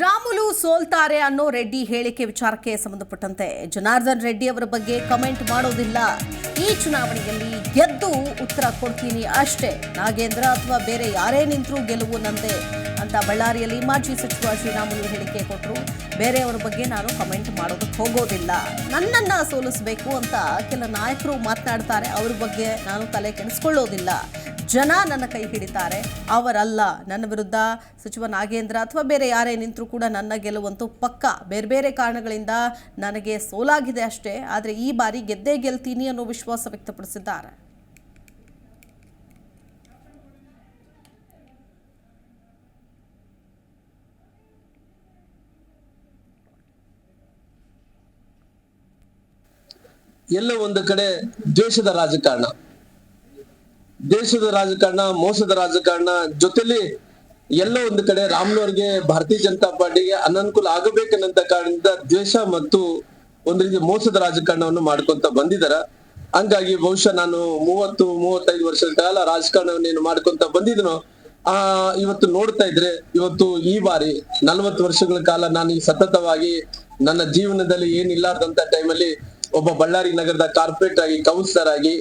ರಾಮುಲು ಸೋಲ್ತಾರೆ ಅನ್ನೋ ರೆಡ್ಡಿ ಹೇಳಿಕೆ ವಿಚಾರಕ್ಕೆ ಸಂಬಂಧಪಟ್ಟಂತೆ. ಜನಾರ್ದನ್ ರೆಡ್ಡಿ ಅವರ ಬಗ್ಗೆ ಕಮೆಂಟ್ ಮಾಡೋದಿಲ್ಲ. ಈ ಚುನಾವಣೆಯಲ್ಲಿ ಗೆದ್ದು ಉತ್ತರ ಕೊಡ್ತೀನಿ ಅಷ್ಟೇ. ನಾಗೇಂದ್ರ ಅಥವಾ ಬೇರೆ ಯಾರೇ ನಿಂತರೂ ಗೆಲುವು ನಂದೆ ಅಂತ ಬಳ್ಳಾರಿಯಲ್ಲಿ ಮಾಜಿ ಸಚಿವ ಶ್ರೀರಾಮುಲು ಹೇಳಿಕೆ ಕೊಟ್ಟರು ಬೇರೆಯವರ ಬಗ್ಗೆ ನಾನು ಕಮೆಂಟ್ ಮಾಡೋದಕ್ಕೆ ಹೋಗೋದಿಲ್ಲ. ನನ್ನನ್ನ ಸೋಲಿಸಬೇಕು ಅಂತ ಕೆಲ ನಾಯಕರು ಮಾತನಾಡ್ತಾರೆ. ಅವ್ರ ಬಗ್ಗೆ ನಾನು ತಲೆ ಕೆಡಿಸ್ಕೊಳ್ಳೋದಿಲ್ಲ. ಜನ ನನ್ನ ಕೈ ಹಿಡಿತಾರೆ. ಅವರಲ್ಲ, ನನ್ನ ವಿರುದ್ಧ ಸಚಿವ ನಾಗೇಂದ್ರ ಅಥವಾ ಬೇರೆ ಯಾರೇ ನಿಂತರೂ ಕೂಡ ನನ್ನ ಗೆಲುವಂತೂ ಪಕ್ಕ. ಬೇರೆ ಬೇರೆ ಕಾರಣಗಳಿಂದ ನನಗೆ ಸೋಲಾಗಿದೆ ಅಷ್ಟೇ. ಆದರೆ ಈ ಬಾರಿ ಗೆದ್ದೇ ಗೆಲ್ತೀನಿ ಅನ್ನೋ ವಿಶ್ವಾಸ ವ್ಯಕ್ತಪಡಿಸಿದ್ದಾರೆ. ಎಲ್ಲ ಒಂದು ಕಡೆ ದ್ವೇಷದ ರಾಜಕಾರಣ. ದೇಶದ ರಾಜಕಾರಣ, ಮೋಸದ ರಾಜಕಾರಣ ಜೊತೆಲಿ ಎಲ್ಲ ಒಂದು ಕಡೆ ರಾಮ್ನವ್ರಿಗೆ ಭಾರತೀಯ ಜನತಾ ಪಾರ್ಟಿಗೆ ಅನನುಕೂಲ ಆಗಬೇಕನ್ನಂತ ಕಾರಣದಿಂದ ದ್ವೇಷ ಮತ್ತು ಒಂದು ರೀತಿ ಮೋಸದ ರಾಜಕಾರಣವನ್ನು ಮಾಡ್ಕೊಂತ ಬಂದಿದಾರ. ಹಂಗಾಗಿ ಬಹುಶಃ ನಾನು ಮೂವತ್ತು, ಮೂವತ್ತೈದು ವರ್ಷದ ಕಾಲ ರಾಜಕಾರಣವನ್ನೇನು ಮಾಡ್ಕೊಂತ ಬಂದಿದ್ನೋ, ಆ, ಇವತ್ತು ನೋಡ್ತಾ ಇದ್ರೆ ಇವತ್ತು ಈ ಬಾರಿ ನಲವತ್ತು ವರ್ಷಗಳ ಕಾಲ ನಾನು ಈ ಸತತವಾಗಿ ನನ್ನ ಜೀವನದಲ್ಲಿ ಏನಿಲ್ಲಾರ್ದಂತ ಟೈಮಲ್ಲಿ ಒಬ್ಬ ಬಳ್ಳಾರಿ ನಗರದ ಕಾರ್ಪೊರೇಟ್ ಆಗಿ ಕೌನ್ಸಿಲರ್ ಆಗಿ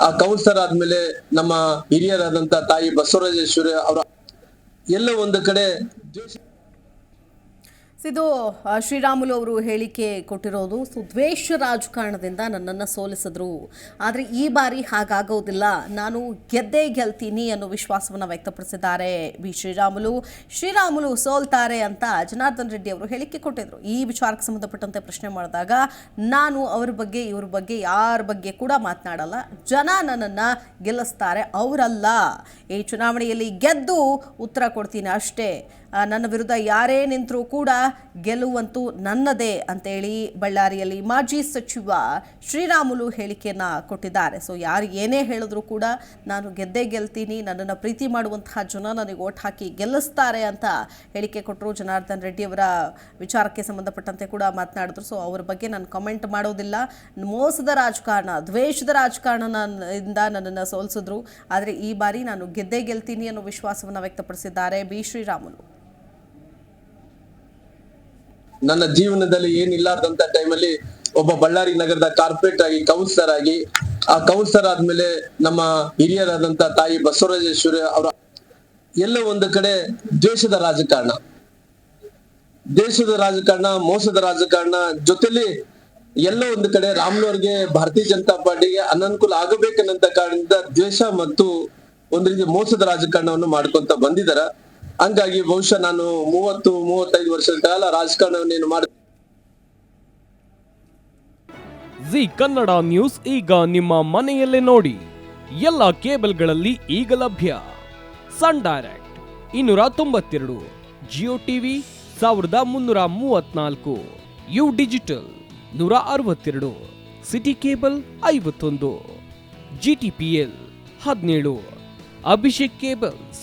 ಆ ಕೌನ್ಸಿಲರ್ ಆದ್ಮೇಲೆ ನಮ್ಮ ಹಿರಿಯರಾದಂತ ತಾಯಿ ಬಸವರಾಜೇಶ್ವರಿ ಅವರ ಎಲ್ಲ ಒಂದು ಕಡೆ ಇದು ಶ್ರೀರಾಮುಲು ಅವರು ಹೇಳಿಕೆ ಕೊಟ್ಟಿರೋದು ಸೊ ದ್ವೇಷ ರಾಜಕಾರಣದಿಂದ ನನ್ನನ್ನು ಸೋಲಿಸಿದ್ರು. ಆದರೆ ಈ ಬಾರಿ ಹಾಗಾಗೋದಿಲ್ಲ. ನಾನು ಗೆದ್ದೇ ಗೆಲ್ತೀನಿ ಅನ್ನೋ ವಿಶ್ವಾಸವನ್ನು ವ್ಯಕ್ತಪಡಿಸಿದ್ದಾರೆ ಬಿ ಶ್ರೀರಾಮುಲು. ಶ್ರೀರಾಮುಲು ಸೋಲ್ತಾರೆ ಅಂತ ಜನಾರ್ದನ್ ರೆಡ್ಡಿ ಅವರು ಹೇಳಿಕೆ ಕೊಟ್ಟಿದ್ರು. ಈ ವಿಚಾರಕ್ಕೆ ಸಂಬಂಧಪಟ್ಟಂತೆ ಪ್ರಶ್ನೆ ಮಾಡಿದಾಗ, ನಾನು ಅವ್ರ ಬಗ್ಗೆ, ಇವ್ರ ಬಗ್ಗೆ ಯಾರ ಬಗ್ಗೆ ಕೂಡ ಮಾತನಾಡಲ್ಲ. ಜನ ನನ್ನನ್ನು ಗೆಲ್ಲಿಸ್ತಾರೆ, ಅವರಲ್ಲ. ಈ ಚುನಾವಣೆಯಲ್ಲಿ ಗೆದ್ದು ಉತ್ತರ ಕೊಡ್ತೀನಿ ಅಷ್ಟೇ. ನನ್ನ ವಿರುದ್ಧ ಯಾರೇ ನಿಂತರೂ ಕೂಡ ಗೆಲುವಂತೂ ನನ್ನದೇ ಅಂತೇಳಿ ಬಳ್ಳಾರಿಯಲ್ಲಿ ಮಾಜಿ ಸಚಿವ ಶ್ರೀರಾಮುಲು ಹೇಳಿಕೆಯನ್ನ ಕೊಟ್ಟಿದ್ದಾರೆ. ಸೊ ಯಾರು ಏನೇ ಹೇಳಿದ್ರು ಕೂಡ ನಾನು ಗೆದ್ದೇ ಗೆಲ್ತೀನಿ, ನನ್ನನ್ನು ಪ್ರೀತಿ ಮಾಡುವಂತಹ ಜನ ನನಗೆ ಓಟ್ ಹಾಕಿ ಗೆಲ್ಲಿಸ್ತಾರೆ ಅಂತ ಹೇಳಿಕೆ ಕೊಟ್ಟರು. ಜನಾರ್ದನ್ ರೆಡ್ಡಿ ಅವರ ವಿಚಾರಕ್ಕೆ ಸಂಬಂಧಪಟ್ಟಂತೆ ಕೂಡ ಮಾತನಾಡಿದ್ರು. ಸೊ ಅವ್ರ ಬಗ್ಗೆ ನಾನು ಕಮೆಂಟ್ ಮಾಡೋದಿಲ್ಲ. ಮೋಸದ ರಾಜಕಾರಣ, ದ್ವೇಷದ ರಾಜಕಾರಣದಿಂದ ನನ್ನನ್ನು ಸೋಲಿಸಿದ್ರು. ಆದರೆ ಈ ಬಾರಿ ನಾನು ಗೆದ್ದೇ ಗೆಲ್ತೀನಿ ಅನ್ನೋ ವಿಶ್ವಾಸವನ್ನು ವ್ಯಕ್ತಪಡಿಸಿದ್ದಾರೆ ಬಿ ಶ್ರೀರಾಮುಲು. ನನ್ನ ಜೀವನದಲ್ಲಿ ಏನಿಲ್ಲಾರ್ದಂತ ಟೈಮಲ್ಲಿ ಒಬ್ಬ ಬಳ್ಳಾರಿ ನಗರದ ಕಾರ್ಪೊರೇಟ್ ಆಗಿ ಕೌನ್ಸಿಲರ್ ಆಗಿ, ಆ ಕೌನ್ಸಿಲರ್ ಆದ್ಮೇಲೆ ನಮ್ಮ ಹಿರಿಯರಾದಂತ ತಾಯಿ ಬಸವರಾಜೇಶ್ವರಿ ಅವರ ಎಲ್ಲ ಒಂದು ಕಡೆ ದ್ವೇಷದ ರಾಜಕಾರಣ. ದೇಶದ ರಾಜಕಾರಣ, ಮೋಸದ ರಾಜಕಾರಣ ಜೊತೆಲಿ ಎಲ್ಲ ಒಂದು ಕಡೆ ರಾಮ್ನವ್ರಿಗೆ ಭಾರತೀಯ ಜನತಾ ಪಾರ್ಟಿಗೆ ಅನನುಕೂಲ ಆಗಬೇಕನ್ನಂತ ಕಾರಣದಿಂದ ದ್ವೇಷ ಮತ್ತು ಒಂದು ರೀತಿ ಮೋಸದ ರಾಜಕಾರಣವನ್ನು ಮಾಡ್ಕೊಂತ ಬಂದಿದಾರ. ಹಂಗಾಗಿ ಬಹುಶಃ ನಾನು ಮೂವತ್ತು, ಮೂವತ್ತೈದು ವರ್ಷದ ಕಾಲ ರಾಜಕಾರಣವನ್ನೇನು ಮಾಡ ಜಿ ಕನ್ನಡ ನ್ಯೂಸ್ ಈಗ ನಿಮ್ಮ ಮನೆಯಲ್ಲೇ ನೋಡಿ. ಎಲ್ಲ ಕೇಬಲ್ಗಳಲ್ಲಿ ಈಗ ಲಭ್ಯ. ಸನ್ ಡೈರೆಕ್ಟ್ ಇನ್ನೂರ ತೊಂಬತ್ತೆರಡು, ಜಿಯೋ ಟಿವಿ ಸಾವಿರದ ಮುನ್ನೂರ ಮೂವತ್ನಾಲ್ಕು ಯು ಡಿಜಿಟಲ್ ನೂರ ಅರವತ್ತೆರಡು, ಸಿಟಿ ಕೇಬಲ್ ಐವತ್ತೊಂದು, ಜಿ ಟಿ ಪಿ ಎಲ್ ಹದಿನೇಳು, ಅಭಿಷೇಕ್ ಕೇಬಲ್ಸ್